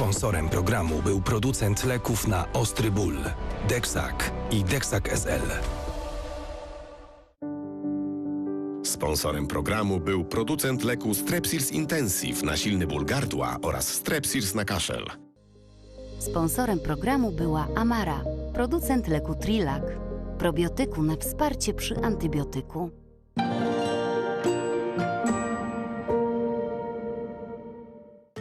Sponsorem programu był producent leków na ostry ból Dexac i Dexac SL. Sponsorem programu był producent leku Strepsils Intensive na silny ból gardła oraz Strepsils na kaszel. Sponsorem programu była Amara, producent leku Trilak, probiotyku na wsparcie przy antybiotyku.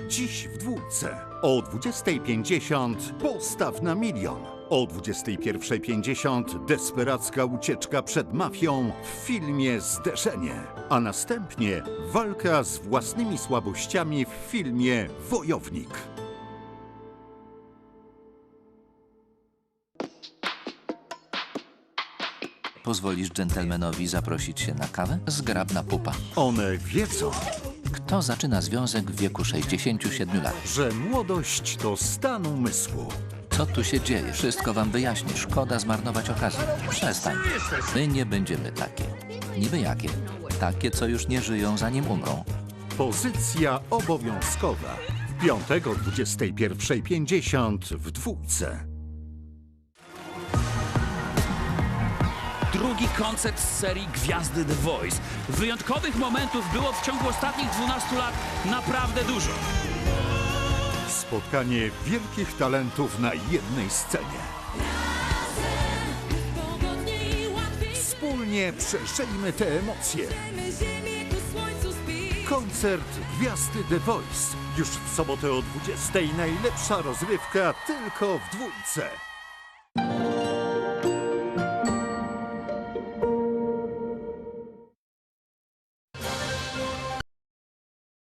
Dziś w dwójce. O 20.50 postaw na milion. O 21.50 desperacka ucieczka przed mafią w filmie Zderzenie. A następnie walka z własnymi słabościami w filmie Wojownik. Pozwolisz dżentelmenowi zaprosić się na kawę? Zgrabna pupa. One wiedzą, Kto zaczyna związek w wieku 67 lat? że młodość to stan umysłu. Co tu się dzieje? Wszystko wam wyjaśnię. Szkoda zmarnować okazję. Przestań. My nie będziemy takie. Niby jakie? Takie, co już nie żyją, zanim umrą. Pozycja obowiązkowa. Piątego 21.50 w dwójce. Drugi koncert z serii Gwiazdy The Voice. Wyjątkowych momentów było w ciągu ostatnich 12 lat naprawdę dużo. Spotkanie wielkich talentów na jednej scenie. Wspólnie przeżyjmy te emocje. Koncert Gwiazdy The Voice. Już w sobotę o 20.00 najlepsza rozrywka tylko w dwójce.